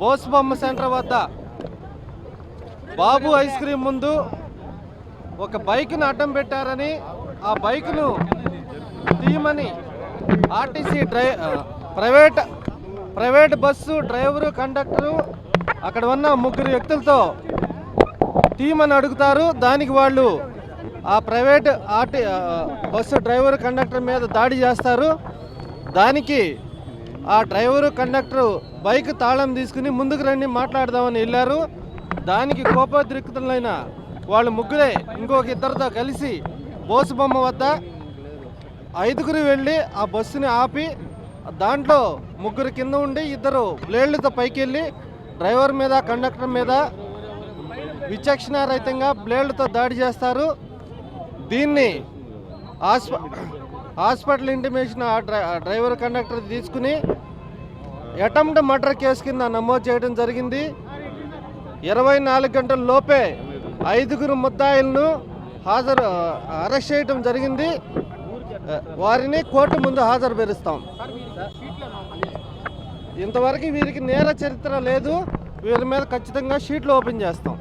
బోసుబొమ్మ centre వద్ద బాబు ice cream ముందు ఒక బైక్ను అడ్డం పెట్టారని ఆ బైక్ను తీయమని RTC dry private private bus driver conductor అక్కడ ఉన్న ముగ్గురు వ్యక్తులతో తీయమని అడుగుతారు. దానికి వాళ్ళు ఆ private RT bus driver conductor మీద దాడి చేస్తారు. దానికి ఆ డ్రైవరు కండక్టరు బైక్ తాళం తీసుకుని ముందుకు రండి మాట్లాడదామని వెళ్ళారు. దానికి కోపోద్రిక్తులైన వాళ్ళు ముగ్గురే ఇంకొక ఇద్దరితో కలిసి బోసుబొమ్మ వద్ద ఐదుగురు వెళ్ళి ఆ బస్సుని ఆపి దాంట్లో ముగ్గురు కింద ఉండి ఇద్దరు బ్లేడ్లతో పైకి వెళ్ళి డ్రైవర్ మీద కండక్టర్ మీద విచక్షణారహితంగా బ్లేడ్లతో దాడి చేస్తారు. దీన్ని హాస్ప హాస్పిటల్ ఇంటిమేషన్ ఆ డ్రై డ్రైవర్ కండక్టర్ తీసుకుని అటెంప్ట్ మర్డర్ కేసు కింద నమోదు చేయడం జరిగింది. ఇరవై నాలుగు గంటల లోపే ఐదుగురు ముద్దాయిలను హాజరు అరెస్ట్ చేయడం జరిగింది. వారిని కోర్టు ముందు హాజరు పెరుస్తాం ఇంతవరకు వీరికి నేర చరిత్ర లేదు. వీరి మీద ఖచ్చితంగా షీట్లు ఓపెన్ చేస్తాం.